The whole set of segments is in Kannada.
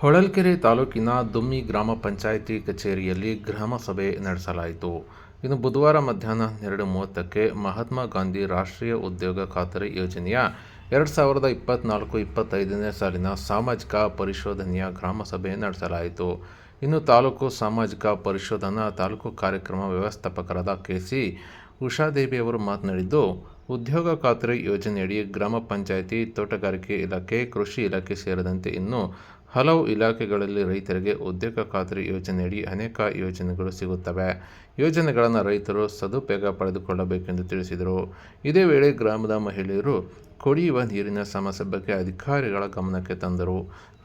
ಹೊಳಲ್ಕೆರೆ ತಾಲೂಕಿನ ದುಮ್ಮಿ ಗ್ರಾಮ ಪಂಚಾಯಿತಿ ಕಚೇರಿಯಲ್ಲಿ ಗ್ರಾಮ ಸಭೆ ನಡೆಸಲಾಯಿತು. ಇನ್ನು ಬುಧವಾರ ಮಧ್ಯಾಹ್ನ ಹನ್ನೆರಡು ಮೂವತ್ತಕ್ಕೆ ಮಹಾತ್ಮ ಗಾಂಧಿ ರಾಷ್ಟ್ರೀಯ ಉದ್ಯೋಗ ಖಾತರಿ ಯೋಜನೆಯ ಎರಡು ಸಾವಿರದ ಇಪ್ಪತ್ತ್ನಾಲ್ಕು ಇಪ್ಪತ್ತೈದನೇ ಸಾಲಿನ ಸಾಮಾಜಿಕ ಪರಿಶೋಧನೆಯ ಗ್ರಾಮ ಸಭೆ ನಡೆಸಲಾಯಿತು. ಇನ್ನು ತಾಲೂಕು ಸಾಮಾಜಿಕ ಪರಿಶೋಧನಾ ತಾಲೂಕು ಕಾರ್ಯಕ್ರಮ ವ್ಯವಸ್ಥಾಪಕರಾದ ಕೆ ಸಿ ಉಷಾದೇವಿಯವರು ಮಾತನಾಡಿದ್ದು ಉದ್ಯೋಗ ಖಾತ್ರಿ ಯೋಜನೆಯಡಿ ಗ್ರಾಮ ಪಂಚಾಯಿತಿ, ತೋಟಗಾರಿಕೆ ಇಲಾಖೆ, ಕೃಷಿ ಇಲಾಖೆ ಸೇರಿದಂತೆ ಇನ್ನೂ ಹಲವು ಇಲಾಖೆಗಳಲ್ಲಿ ರೈತರಿಗೆ ಉದ್ಯೋಗ ಖಾತ್ರಿ ಯೋಜನೆಯಡಿ ಅನೇಕ ಯೋಜನೆಗಳು ಸಿಗುತ್ತವೆ. ಯೋಜನೆಗಳನ್ನು ರೈತರು ಸದುಪಯೋಗ ಪಡೆದುಕೊಳ್ಳಬೇಕೆಂದು ತಿಳಿಸಿದರು. ಇದೇ ವೇಳೆ ಗ್ರಾಮದ ಮಹಿಳೆಯರು ಕುಡಿಯುವ ನೀರಿನ ಸಮಸ್ಯೆ ಬಗ್ಗೆ ಅಧಿಕಾರಿಗಳ ಗಮನಕ್ಕೆ ತಂದರು.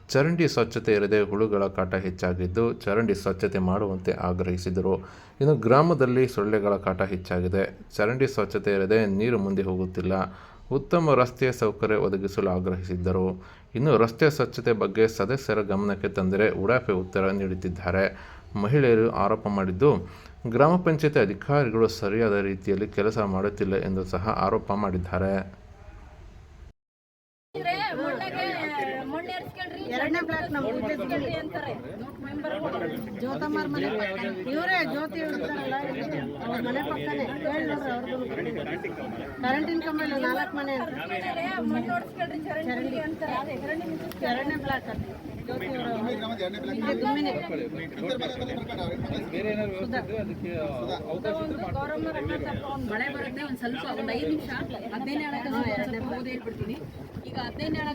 ಚರಂಡಿ ಸ್ವಚ್ಛತೆ ಇರದೆ ಹುಳುಗಳ ಕಾಟ ಹೆಚ್ಚಾಗಿದ್ದು ಚರಂಡಿ ಸ್ವಚ್ಛತೆ ಮಾಡುವಂತೆ ಆಗ್ರಹಿಸಿದರು. ಇನ್ನು ಗ್ರಾಮದಲ್ಲಿ ಸೊಳ್ಳೆಗಳ ಕಾಟ ಹೆಚ್ಚಾಗಿದೆ. ಚರಂಡಿ ಸ್ವಚ್ಛತೆ ಇರದೆ ನೀರು ಮುಂದೆ ಹೋಗುತ್ತಿಲ್ಲ. ಉತ್ತಮ ರಸ್ತೆಯ ಸೌಕರ್ಯ ಒದಗಿಸಲು ಆಗ್ರಹಿಸಿದ್ದರು. ಇನ್ನು ರಸ್ತೆ ಸ್ವಚ್ಛತೆ ಬಗ್ಗೆ ಸದಸ್ಯರ ಗಮನಕ್ಕೆ ತಂದರೆ ಉಡಾಫೆ ಉತ್ತರ ನೀಡುತ್ತಿದ್ದಾರೆ. ಮಹಿಳೆಯರು ಆರೋಪ ಮಾಡಿದ್ದು, ಗ್ರಾಮ ಪಂಚಾಯತಿ ಅಧಿಕಾರಿಗಳು ಸರಿಯಾದ ರೀತಿಯಲ್ಲಿ ಕೆಲಸ ಮಾಡುತ್ತಿಲ್ಲ ಎಂದು ಸಹ ಆರೋಪ ಮಾಡಿದ್ದಾರೆ. ಏರ್ಸ್ಕೊಳ್ರಿ, ಎರಡನೇ ಬ್ಲಾಕ್ ನಮ್ಮ ಏರ್ಸ್ಕೊಳ್ರಿ ಅಂತಾರೆ. ಜ್ಯೋತಮ್ಮರ ಮನೆ. ಇವರೇ ಜ್ಯೋತಿ ಇರ್ತಾರಲ್ಲ ಅವ್ರ ಮನೆ ಪಕ್ಕನೆ. ಕರೆಂಟ್ ಕರೆಂಟಿನ ಕಂಬ ಇಲ್ಲ ನಾಲ್ಕು ಮನೆ ಅಂತ. ಚರಂಡಿ ಅಂತಾರೆ. ಎರಡನೇ ಬ್ಲಾಕ್ ಅಲ್ಲಿ. ಜ್ಯೋತಿ ಅವರ ಮಳೆ ಬರುತ್ತೆ ಒಂದ್ ಸ್ವಲ್ಪ ಒಂದ್ ಐದು ನಿಮಿಷ. ಹದಿನೈದು ಹೇಳಕ್ಕೆ ಸ್ವಲ್ಪ ಹೋಗಿ ಹೇಳ್ಬಿಡ್ತೀನಿ ಈಗ ಹದಿನೈದು ಹೇಳಕ್ಕೆ